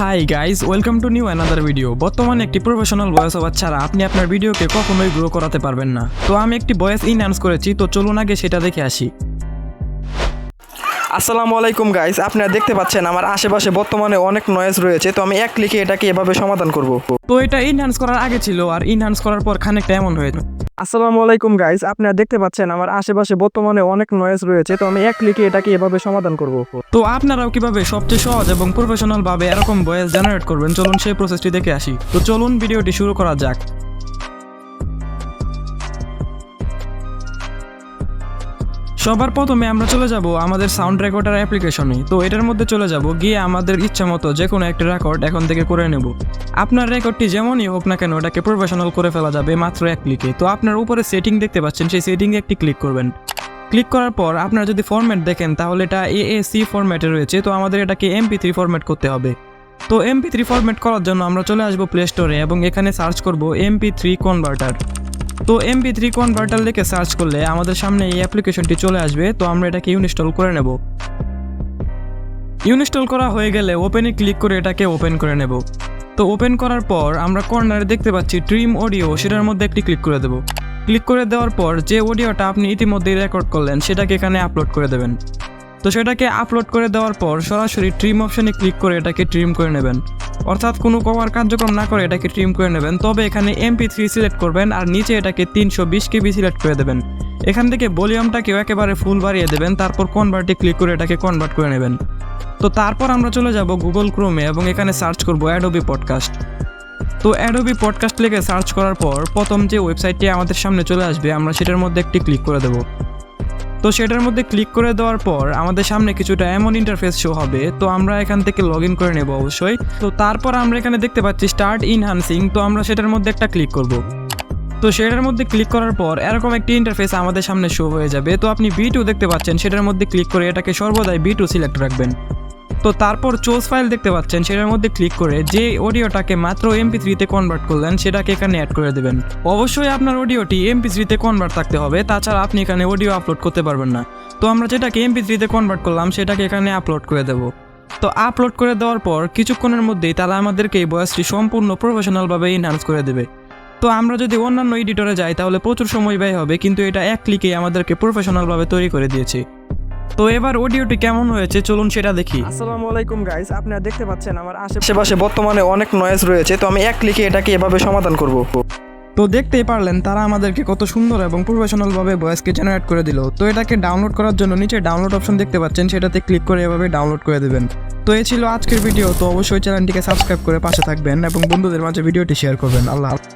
Hi guys welcome to new another video বর্তমানে একটি professional voice over ছাড়া আপনি আপনার ভিডিওকে কখনোই গ্রো করাতে পারবেন না। তো আমি একটি ভয়েস ইনহ্যান্স করেছি, তো চলুন আগে সেটা দেখে আসি। আসসালামু আলাইকুম গাইস আপনারা দেখতে পাচ্ছেন আমার আশেপাশে বর্তমানে অনেক নয়েজ রয়েছে, তো আমি এক ক্লিকে এটাকে এভাবে সমাধান করব। তো এটা ইনহ্যান্স করার আগে ছিল, আর ইনহ্যান্স করার পর খানিকটা এমন হয়েছে আসসালামু আলাইকুম গাইস আপনারা দেখতে পাচ্ছেন, আমার আশেপাশে বর্তমানে অনেক নয়েজ রয়েছে, তো আমি এক ক্লিকে এটাকে এভাবে সমাধান করব। তো আপনারাও কীভাবে সবচেয়ে সহজ এবং প্রফেশনাল ভাবে এরকম ভয়েস জেনারেট করবেন? চলুন সেই প্রসেসটি দেখে আসি। তো চলুন ভিডিওটি শুরু করা যাক। সবার প্রথমে আমরা চলে যাব আমাদের সাউন্ড রেকর্ডার অ্যাপ্লিকেশনে তো এটার মধ্যে চলে যাব, গিয়ে আমাদের ইচ্ছা মতো যে কোনো একটা রেকর্ড এখন থেকে করে নেব। আপনার রেকর্ডটি যেমনই হোক না কেন ওটাকে প্রফেশনাল করে ফেলা যাবে মাত্র এক ক্লিকে তো আপনার উপরে সেটিং দেখতে পাচ্ছেন, সেই সেটিংয়ে একটি ক্লিক করবেন। ক্লিক করার পর আপনারা যদি ফরম্যাট দেখেন, তাহলে এটা এএসি ফরম্যাটে রয়েছে। তো আমাদের এটাকে এমপি থ্রি ফরম্যাট করতে হবে। তো এমপি থ্রি ফরম্যাট করার জন্য আমরা চলে আসব প্লে স্টোরে এবং এখানে সার্চ করব এমপি থ্রি কনভার্টার তো এমপি থ্রি কনভার্টার লিখে সার্চ করলে আমাদের সামনে এই অ্যাপ্লিকেশনটি চলে আসবে, তো আমরা এটাকে ইনস্টল করে নেব। ইনস্টল করা হয়ে গেলে ওপেনে ক্লিক করে এটাকে ওপেন করে নেব। তো ওপেন করার পর আমরা কর্নারে দেখতে পাচ্ছি ট্রিম অডিও সেটার মধ্যে একটি ক্লিক করে দেব। ক্লিক করে দেওয়ার পর যে অডিওটা আপনি ইতিমধ্যেই রেকর্ড করলেন, সেটাকে এখানে আপলোড করে দেবেন। তো সেটাকে আপলোড করে দেওয়ার পর সরাসরি ট্রিম অপশানে ক্লিক করে এটাকে ট্রিম করে নেবেন। অর্থাৎ কোনো কভার কার্যক্রম না করে এটাকে ট্রিম করে নেবেন। তবে এখানে এমপি থ্রি সিলেক্ট করবেন আর নিচে এটাকে তিনশো বিশ কেবি সিলেক্ট করে দেবেন। এখান থেকে ভলিউমটাকেও একেবারে ফুল বাড়িয়ে দেবেন, তারপর কনভার্টে ক্লিক করে এটাকে কনভার্ট করে নেবেন। তো তারপর আমরা চলে যাব গুগল ক্রোমে এবং এখানে সার্চ করব অ্যাডোবি পডকাস্ট তো অ্যাডোবি পডকাস্ট লিখে সার্চ করার পর প্রথম যে ওয়েবসাইটটি আমাদের সামনে চলে আসবে, আমরা সেটার মধ্যে একটি ক্লিক করে দেবো। তো সেটার মধ্যে ক্লিক করে দেওয়ার পর আমাদের সামনে কিছুটা এমন ইন্টারফেস শো হবে, তো আমরা এখান থেকে লগ ইন করে নেব অবশ্যই। তো তারপর আমরা এখানে দেখতে পাচ্ছি স্টার্ট ইনহান্সিং তো আমরা সেটার মধ্যে একটা ক্লিক করব। তো সেটার মধ্যে ক্লিক করার পর এরকম একটি ইন্টারফেস আমাদের সামনে শো হয়ে যাবে। তো আপনি বি টু দেখতে পাচ্ছেন, সেটার মধ্যে ক্লিক করে এটাকে সর্বদাই বি টু সিলেক্ট রাখবেন। তো তারপর চোজ ফাইল দেখতে পাচ্ছেন, সেটার মধ্যে ক্লিক করে যে অডিওটাকে মাত্র এমপি থ্রিতে কনভার্ট করলেন, সেটাকে এখানে অ্যাড করে দেবেন। অবশ্যই আপনার অডিওটি এমপি থ্রিতে কনভার্ট থাকতে হবে, তাছাড়া আপনি এখানে অডিও আপলোড করতে পারবেন না। তো আমরা যেটাকে এমপি থ্রিতে কনভার্ট করলাম, সেটাকে এখানে আপলোড করে দেব। তো আপলোড করে দেওয়ার পর কিছুক্ষণের মধ্যেই তারা আমাদেরকে এই বয়সটি সম্পূর্ণ প্রফেশনালভাবে ইনহান্স করে দেবে। তো আমরা যদি অন্যান্য এডিটরে যাই, তাহলে প্রচুর সময় ব্যয় হবে, কিন্তু এটা এক ক্লিকেই আমাদেরকে প্রফেশনালভাবে তৈরি করে দিয়েছে। তো এবার অডিওটি কেমন হয়েছে চলুন সেটা দেখি। আসসালামু আলাইকুম গাইস আপনারা দেখতে পাচ্ছেন আমার আশেপাশে বর্তমানে অনেক নয়েজ রয়েছে তো আমি এক ক্লিকে এটাকে এভাবে সমাধান করব। তো দেখতেই পারলেন তারা আমাদেরকে কত সুন্দর এবং প্রফেশনালভাবে ভয়েসকে জেনারেট করে দিল। তো এটাকে ডাউনলোড করার জন্য নিচে ডাউনলোড অপশন দেখতে পাচ্ছেন সেটাতে ক্লিক করে এভাবে ডাউনলোড করে দেবেন। তো এই ছিল আজকের ভিডিও তো অবশ্যই চ্যানেলটিকে সাবস্ক্রাইব করে পাশে থাকবেন এবং বন্ধুদের মাঝে ভিডিওটি শেয়ার করবেন। আল্লাহ হাফেজ।